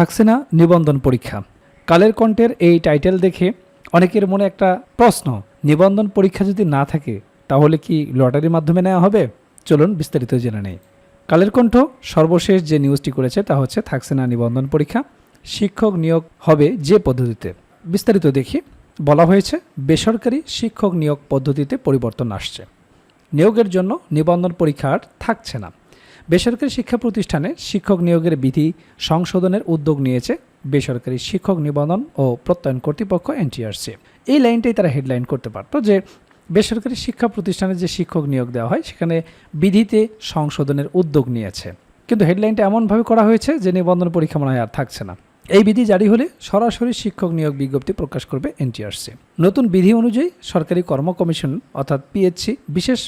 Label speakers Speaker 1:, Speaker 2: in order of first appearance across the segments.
Speaker 1: থাকছে না নিবন্ধন পরীক্ষা। কালের কণ্ঠের এই টাইটেল দেখে অনেকের মনে একটা প্রশ্ন, নিবন্ধন পরীক্ষা যদি না থাকে, তাহলে কি লটারির মাধ্যমে নেওয়া হবে? চলুন বিস্তারিত জেনে নেই। কালের কণ্ঠ সর্বশেষ যে নিউজটি করেছে তা হচ্ছে, থাকছে না নিবন্ধন পরীক্ষা, শিক্ষক নিয়োগ হবে যে পদ্ধতিতে? বিস্তারিত দেখি। বলা হয়েছে, বেসরকারি শিক্ষক নিয়োগ পদ্ধতিতে পরিবর্তন আসছে। নিয়োগের জন্য নিবন্ধন পরীক্ষা আর থাকছে না। বেসরকারি শিক্ষা প্রতিষ্ঠানে শিক্ষক নিয়োগের বিধি সংশোধনের উদ্যোগ নিয়েছে বেসরকারি শিক্ষক নিবন্ধন ও প্রত্যয়ন কর্তৃপক্ষ এনটিআরসি। এই লাইনটাই তারা হেডলাইন করতে পারতো যে বেসরকারি শিক্ষা প্রতিষ্ঠানে যে শিক্ষক নিয়োগ দেওয়া হয়, সেখানে বিধিতে সংশোধনের উদ্যোগ নিয়েছে। কিন্তু হেডলাইনটা এমনভাবে করা হয়েছে যে নিবন্ধন পরীক্ষা মনে হয় আর থাকছে না। এই বিধি জারি হলে সরাসরি শিক্ষক নিয়োগ বিজ্ঞপ্তি প্রকাশ করবে এনটিআরসি। নতুন বিধি অনুযায়ী সরকারি কর্ম কমিশন অর্থাৎ পিএইচসি বিশেষ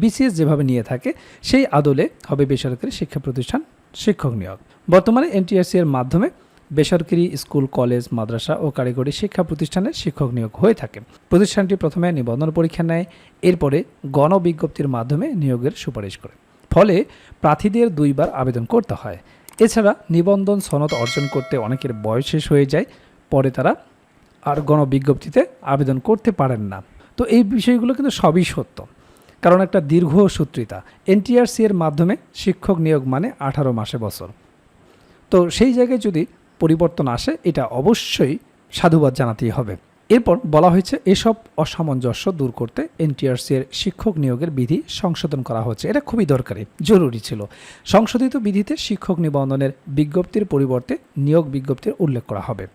Speaker 1: বিসিএস যেভাবে নিয়ে থাকে, সেই আদলে হবে বেসরকারি শিক্ষা প্রতিষ্ঠান শিক্ষক নিয়োগ। বর্তমানে এনটিআরসি এর মাধ্যমে বেসরকারি স্কুল, কলেজ, মাদ্রাসা ও কারিগরি শিক্ষা প্রতিষ্ঠানে শিক্ষক নিয়োগ হয়ে থাকে। প্রতিষ্ঠানটি প্রথমে নিবন্ধন পরীক্ষা নেয়, এরপরে গণবিজ্ঞপ্তির মাধ্যমে নিয়োগের সুপারিশ করে। ফলে প্রার্থীদের দুইবার আবেদন করতে হয়। এছাড়া নিবন্ধন সনদ অর্জন করতে অনেকের বয়স শেষ হয়ে যায়, পরে তারা আর গণবিজ্ঞপ্তিতে আবেদন করতে পারেন না। তো এই বিষয়গুলো কিন্তু সবই সত্য। কারণ একটা দীর্ঘ সূত্রিতা এনটিআরসি এর মাধ্যমে শিক্ষক নিয়োগ মানে আঠারো মাসে বছর। তো সেই জায়গায় যদি পরিবর্তন আসে, এটা অবশ্যই সাধুবাদ জানাতেই হবে। এরপর বলা হয়েছে, এসব অসামঞ্জস্য দূর করতে এনটিআরসি এর শিক্ষক নিয়োগের বিধি সংশোধন করা হচ্ছে এটা খুবই দরকারি, জরুরি ছিল। সংশোধিত বিধিতে শিক্ষক নিবন্ধনের বিজ্ঞপ্তির পরিবর্তে নিয়োগ বিজ্ঞপ্তির উল্লেখ করা হবে।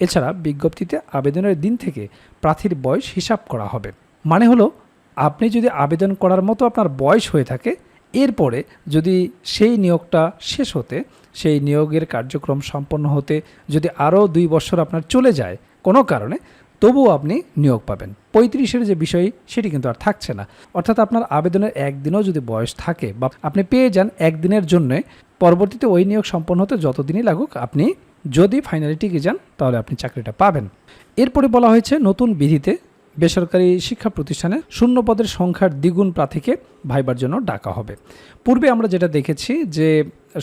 Speaker 1: এছাড়া বিজ্ঞপ্তিতে আবেদনের দিন থেকে প্রার্থীর বয়স হিসাব করা হবে। মানে হলো আপনি যদি আবেদন করার মতো আপনার বয়স হয়ে থাকে, এরপরে যদি সেই নিয়োগটা শেষ হতে, সেই নিয়োগের কার্যক্রম সম্পন্ন হতে যদি আরও দুই বছর আপনার চলে যায়, কোনো কারণে, তবুও আপনি নিয়োগ পাবেন। পঁয়ত্রিশের যে বিষয়, সেটি কিন্তু আর থাকছে না। অর্থাৎ আপনার আবেদনের একদিনও যদি বয়স থাকে বা আপনি পেয়ে যান একদিনের জন্যে, পরবর্তীতে ওই নিয়োগ সম্পন্ন হতে যতদিনই লাগুক, আপনি যদি ফাইনালি টিকে যান, তাহলে আপনি চাকরিটা পাবেন। এরপরে বলা হয়েছে, নতুন বিধিতে বেসরকারি শিক্ষা প্রতিষ্ঠানে শূন্য পদের সংখ্যার দ্বিগুণ প্রার্থীকে ভাইবার জন্য ডাকা হবে। পূর্বে আমরা যেটা দেখেছি যে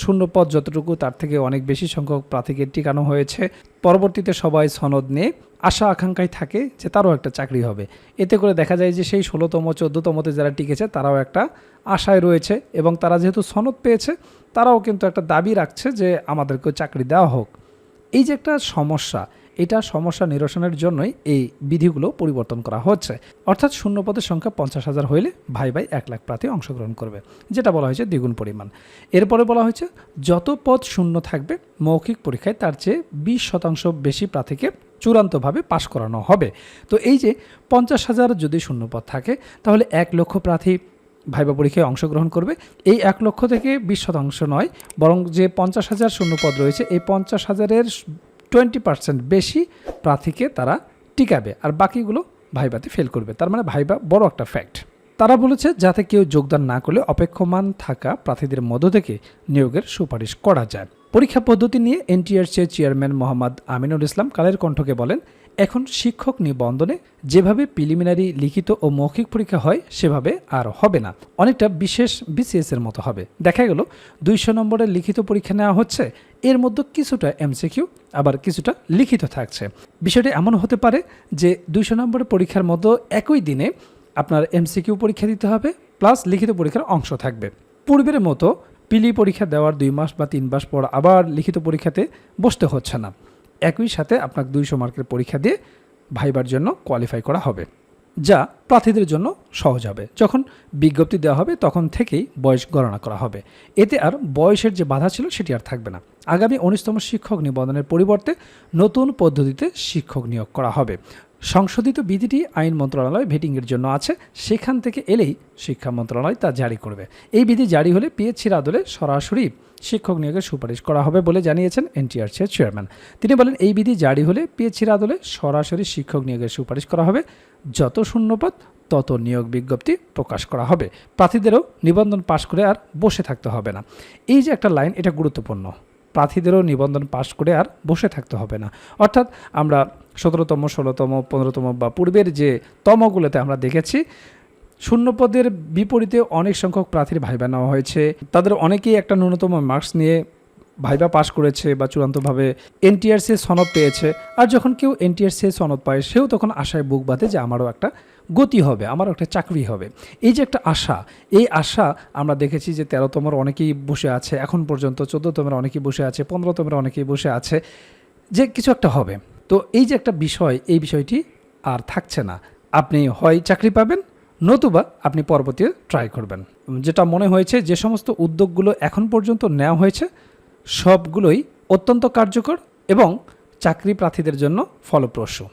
Speaker 1: শূন্য পদ যতটুকু তার থেকে অনেক বেশি সংখ্যক প্রার্থীকে টিকানো হয়েছে, পরবর্তীতে সবাই সনদ নিয়ে আশা আকাঙ্ক্ষায় থাকে যে তারও একটা চাকরি হবে। এতে করে দেখা যায় যে সেই ষোলোতম, চোদ্দতমতে যারা টিকেছে তারাও একটা আশায় রয়েছে এবং তারা যেহেতু সনদ পেয়েছে, তারাও কিন্তু একটা দাবি রাখছে যে আমাদেরকেও চাকরি দেওয়া হোক। এই যে একটা সমস্যা এটা সমস্যা নিরসনের জন্যই এই বিধিগুলো পরিবর্তন করা হচ্ছে। অর্থাৎ শূন্য পদের সংখ্যা পঞ্চাশ হাজার হইলে ভাই ভাই এক লাখ প্রার্থী অংশগ্রহণ করবে, যেটা বলা হয়েছে দ্বিগুণ পরিমাণ। এরপরে বলা হয়েছে, যত পদ শূন্য থাকবে, মৌখিক পরীক্ষায় তার চেয়ে বিশ শতাংশ বেশি প্রার্থীকে চূড়ান্তভাবে পাশ করানো হবে। তো এই যে পঞ্চাশ হাজার যদি শূন্য পদ থাকে, তাহলে এক লক্ষ প্রার্থী ভাইবা পরীক্ষায় অংশগ্রহণ করবে। এই এক লক্ষ থেকে বিশ শতাংশ নয়, বরং যে পঞ্চাশ হাজার শূন্যপদ রয়েছে, এই পঞ্চাশ হাজারের টোয়েন্টি পার্সেন্ট বেশি প্রার্থীকে তারা টিকাবে আর বাকিগুলো ভাইবাতে ফেল করবে। তার মানে ভাইবা বড় একটা ফ্যাক্ট তারা বলেছে, যাতে কেউ যোগদান না করলে অপেক্ষমান থাকা প্রার্থীদের মধ্য থেকে নিয়োগের সুপারিশ করা যায়। পরীক্ষা পদ্ধতি নিয়ে এনটিআরসি চেয়ারম্যান মোহাম্মদ আমিনুল ইসলাম কালের কণ্ঠকে বলেন এখন শিক্ষক নিবন্ধনে যেভাবে প্রিলিমিনারি, লিখিত ও মৌখিক পরীক্ষা হয়, সেভাবে আর হবে না। অনেকটা বিশেষ বিসিএস এর মতো হবে। দেখা গেল, দুইশো নম্বরের লিখিত পরীক্ষা নেওয়া হচ্ছে, এর মধ্যে কিছুটা এমসিকিউ আবার কিছুটা লিখিত থাকছে। বিষয়টি এমন হতে পারে যে দুইশো নম্বরের পরীক্ষার মতো একই দিনে আপনার এমসিকিউ পরীক্ষা দিতে হবে, প্লাস লিখিত পরীক্ষার অংশ থাকবে। পূর্বের মতো পিলি পরীক্ষা দেওয়ার দুই মাস বা তিন মাস পর আবার লিখিত পরীক্ষাতে বসতে হচ্ছে না। একই সাথে আপনাকে দুইশো মার্কের পরীক্ষা দিয়ে ভাইবার জন্য কোয়ালিফাই করা হবে, যা প্রার্থীদের জন্য সহজ হবে। যখন বিজ্ঞপ্তি দেওয়া হবে, তখন থেকেই বয়স গণনা করা হবে। এতে আর বয়সের যে বাধা ছিল, সেটি আর থাকবে না। আগামী উনিশতম শিক্ষক নিবন্ধনের পরিবর্তে নতুন পদ্ধতিতে শিক্ষক নিয়োগ করা হবে। সংশোধিত বিধিটি আইন মন্ত্রণালয় ভেটিংয়ের জন্য আছে, সেখান থেকে এলেই শিক্ষা মন্ত্রণালয় তা জারি করবে। এই বিধি জারি হলে পিএইচসির আদলে সরাসরি শিক্ষক নিয়োগের সুপারিশ করা হবে বলে জানিয়েছেন এনটিআরসি এর চেয়ারম্যান। তিনি বলেন, এই বিধি জারি হলে পিএইচসির আদলে সরাসরি শিক্ষক নিয়োগের সুপারিশ করা হবে। যত শূন্যপদ, তত নিয়োগ বিজ্ঞপ্তি প্রকাশ করা হবে। প্রার্থীদেরও নিবন্ধন পাশ করে আর বসে থাকতে হবে না। এই যে একটা লাইন, এটা গুরুত্বপূর্ণ। প্রার্থীদেরও নিবন্ধন পাশ করে আর বসে থাকতে হবে না। অর্থাৎ আমরা সতেরোতম, ষোলোতম, পনেরোতম বা পূর্বের যে তমগুলোতে আমরা দেখেছি, শূন্যপদের বিপরীতে অনেক সংখ্যক প্রার্থীর ভাইবা নেওয়া হয়েছে। তাদের অনেকেই একটা ন্যূনতম মার্কস নিয়ে ভাইবা পাশ করেছে বা চূড়ান্তভাবে এনটিআরসি সনদ পেয়েছে, আর যখন কেউ এনটিআরসি সনদ পায়, সেও তখন আশায় বুক বাঁধে যে আমারও একটা গতি হবে, আমারও একটা চাকরি হবে। এই যে একটা আশা, এই আশা আমরা দেখেছি যে তেরোতমের অনেকেই বসে আছে, এখন পর্যন্ত চোদ্দতমের অনেকেই বসে আছে, পনেরোতমের অনেকেই বসে আছে, যে কিছু একটা হবে। তো এই যে একটা বিষয়, এই বিষয়টি আর থাকছে না। আপনি হয় চাকরি পাবেন, নতুবা আপনি পরবর্তী ট্রাই করবেন। যেটা মনে হয়েছে, যে সমস্ত উদ্যোগগুলো এখন পর্যন্ত নেওয়া হয়েছে সবগুলোই অত্যন্ত কার্যকর এবং চাকরি প্রার্থীদের জন্য ফলপ্রসূ।